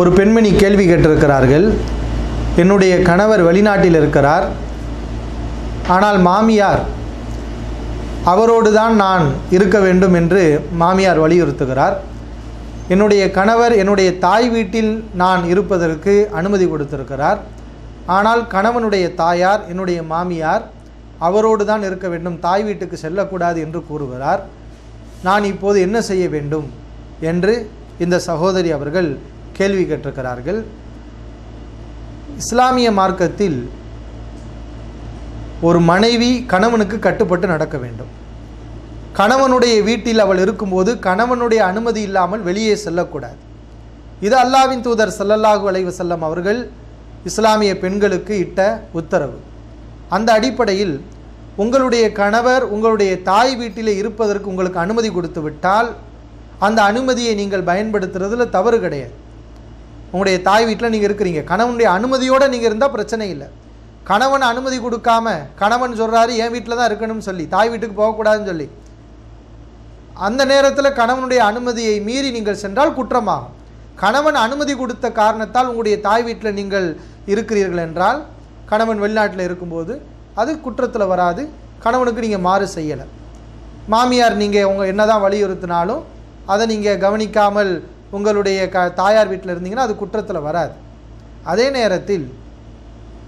ஒரு பெண்மணி கேள்வி கேட்டிருக்கிறார்கள். என்னுடைய கணவர் வெளிநாட்டில் இருக்கிறார். ஆனால் மாமியார் அவரோடு தான் நான் இருக்க வேண்டும் என்று மாமியார் வலியுறுத்துகிறார். என்னுடைய கணவர் என்னுடைய தாய் வீட்டில் நான் இருப்பதற்கு அனுமதி கொடுத்திருக்கிறார். ஆனால் கணவனுடைய தாயார் என்னுடைய மாமியார் அவரோடு தான் இருக்க வேண்டும் தாய் வீட்டுக்கு செல்லக்கூடாது என்று கூறுகிறார். நான் இப்போது என்ன செய்ய வேண்டும்? என்று இந்த சகோதரி அவர்கள் கேள்வி கேட்டிருக்கிறார்கள். இஸ்லாமிய மார்க்கத்தில் ஒரு மனைவி கணவனுக்கு கட்டுப்பட்டு நடக்க வேண்டும். கணவனுடைய வீட்டில் அவள் இருக்கும்போது கணவனுடைய அனுமதி இல்லாமல் வெளியே செல்லக்கூடாது. இது அல்லாவின் தூதர் செல்லல்லாஹு அலைவு செல்லம் அவர்கள் இஸ்லாமிய பெண்களுக்கு இட்ட உத்தரவு. அந்த அடிப்படையில் உங்களுடைய கணவர் உங்களுடைய தாய் வீட்டிலே இருப்பதற்கு உங்களுக்கு அனுமதி கொடுத்து விட்டால் அந்த அனுமதியை நீங்கள் பயன்படுத்துறதுல தவறு கிடையாது. உங்களுடைய தாய் வீட்டில் நீங்கள் இருக்கிறீங்க. கணவனுடைய அனுமதியோடு நீங்கள் இருந்தால் பிரச்சனை இல்லை. கணவன் அனுமதி கொடுக்காம கணவன் சொல்கிறாரு என் வீட்டில் தான் இருக்கணும்னு சொல்லி தாய் வீட்டுக்கு போகக்கூடாதுன்னு சொல்லி. அந்த நேரத்தில் கணவனுடைய அனுமதியை மீறி நீங்கள் சென்றால் குற்றமாகும். கணவன் அனுமதி கொடுத்த காரணத்தால் உங்களுடைய தாய் வீட்டில் நீங்கள் இருக்கிறீர்கள் என்றால் கணவன் வெளிநாட்டில் இருக்கும்போது அது குற்றத்தில் வராது. கணவனுக்கு நீங்கள் மாறு செய்யலை. மாமியார் நீங்கள் உங்கள் என்னதான் வலியுறுத்தினாலும் அதை நீங்கள் கவனிக்காமல் உங்களுடைய க தாயார் வீட்டில் இருந்தீங்கன்னா அது குற்றத்தில் வராது. அதே நேரத்தில்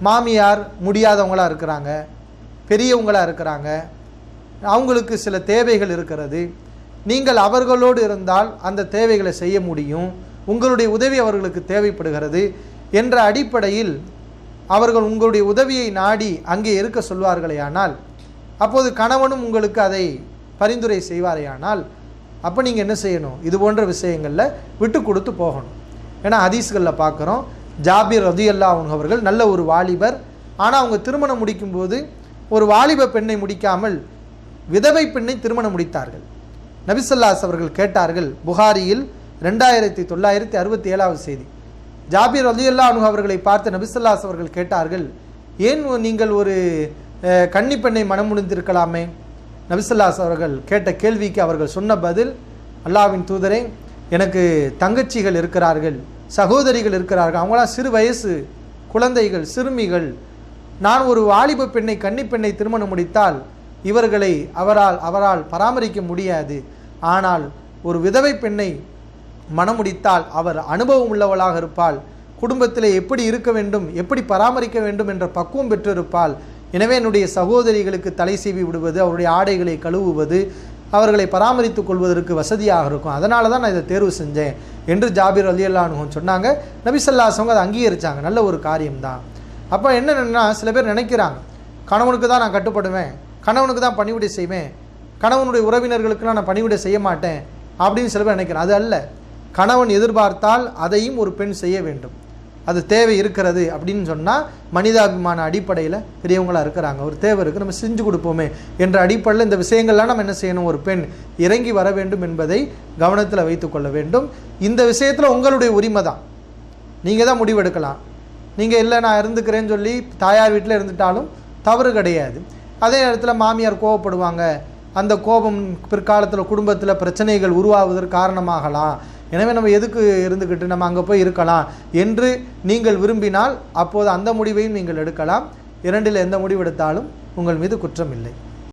மாமியார் முடியாதவங்களாக இருக்கிறாங்க பெரியவங்களாக இருக்கிறாங்க அவங்களுக்கு சில தேவைகள் இருக்கிறது. நீங்கள் அவர்களோடு இருந்தால் அந்த தேவைகளை செய்ய முடியும். உங்களுடைய உதவி அவர்களுக்கு தேவைப்படுகிறது என்ற அடிப்படையில் அவர்கள் உங்களுடைய உதவியை நாடி அங்கே இருக்க சொல்வார்களேயானால் அப்போது கணவனும் உங்களுக்கு அதை பரிந்துரை செய்வாரேயானால் அப்போ நீங்கள் என்ன செய்யணும்? இது போன்ற விஷயங்களில் விட்டு கொடுத்து போகணும். ஏன்னா ஹதீஸ்களில் பார்க்குறோம் ஜாபிர் ரதியல்லா அவர்கள் நல்ல ஒரு வாலிபர். ஆனால் அவங்க திருமணம் முடிக்கும்போது ஒரு வாலிப பெண்ணை முடிக்காமல் விதவை பெண்ணை திருமணம் முடித்தார்கள். நபிசல்லாஸ் அவர்கள் கேட்டார்கள் புகாரியில் ரெண்டாயிரத்தி தொள்ளாயிரத்தி அறுபத்தி ஏழாவது செய்தி. ஜாபிர் ரலியல்லா அனு அவர்களை பார்த்து நபிசல்லாஸ் அவர்கள் கேட்டார்கள் ஏன் நீங்கள் ஒரு கன்னி பெண்ணை மனம் முடிந்திருக்கலாமே? நபிசல்லாஸ் அவர்கள் கேட்ட கேள்விக்கு அவர்கள் சொன்ன பதில் அல்லாவின் தூதரே எனக்கு தங்கச்சிகள் இருக்கிறார்கள் சகோதரிகள் இருக்கிறார்கள். அவங்களாம் சிறு வயசு குழந்தைகள் சிறுமிகள். நான் ஒரு வாலிப பெண்ணை கன்னிப்பெண்ணை திருமணம் முடித்தால் இவர்களை அவரால் அவரால் பராமரிக்க முடியாது. ஆனால் ஒரு விதவை பெண்ணை மணமுடித்தால் அவர் அனுபவம் உள்ளவளாக இருப்பாள். குடும்பத்தில் எப்படி இருக்க வேண்டும் எப்படி பராமரிக்க வேண்டும் என்ற பக்குவம் பெற்றிருப்பாள். எனவே என்னுடைய சகோதரிகளுக்கு தலை சீவி விடுவது அவருடைய ஆடைகளை கழுவுவது அவர்களை பராமரித்துக் கொள்வதற்கு வசதியாக இருக்கும். அதனால தான் நான் இதை தேர்வு செஞ்சேன் என்று ஜாபிர் அலி அல்லானும் சொன்னாங்க. நபிசல்லாசவங்க அதை அங்கீகரிச்சாங்க. நல்ல ஒரு காரியம்தான் அப்போ என்னென்னா சில பேர் நினைக்கிறாங்க கணவனுக்கு தான் நான் கட்டுப்படுவேன் கணவனுக்கு தான் பணிவிடை செய்வேன் கணவனுடைய உறவினர்களுக்குலாம் நான் பணிவிடை செய்ய மாட்டேன் அப்படின்னு சில பேர் நினைக்கிறேன் அது அல்ல. கணவன் எதிர்பார்த்தால் அதையும் ஒரு பெண் செய்ய வேண்டும். அது தேவை இருக்கிறது அப்படின்னு சொன்னால் மனிதாபிமான அடிப்படையில் பெரியவங்களாக இருக்கிறாங்க. ஒரு தேவை இருக்குது நம்ம செஞ்சு கொடுப்போமே என்ற அடிப்படையில் இந்த விஷயங்கள்லாம் நம்ம என்ன செய்யணும்? ஒரு பெண் இறங்கி வர வேண்டும் என்பதை கவனத்தில் வைத்துக்கொள்ள வேண்டும். இந்த விஷயத்தில் உங்களுடைய உரிமை தான். நீங்கள் தான் முடிவெடுக்கலாம் நீங்கள் இல்லை நான் இருந்துக்கிறேன்னு சொல்லி தாயார் வீட்டில் இருந்துட்டாலும் தவறு கிடையாது. அதே நேரத்தில் மாமியார் கோவப்படுவாங்க. அந்த கோபம் பிற்காலத்தில் குடும்பத்தில் பிரச்சனைகள் உருவாவதற்கு காரணமாகலாம். எனவே நம்ம எதுக்கு இருந்துக்கிட்டு நம்ம அங்கே போய் இருக்கலாம் என்று நீங்கள் விரும்பினால் அப்போது அந்த முடிவையும் நீங்கள் எடுக்கலாம். இரண்டில் எந்த முடிவெடுத்தாலும் உங்கள் மீது குற்றம் இல்லை.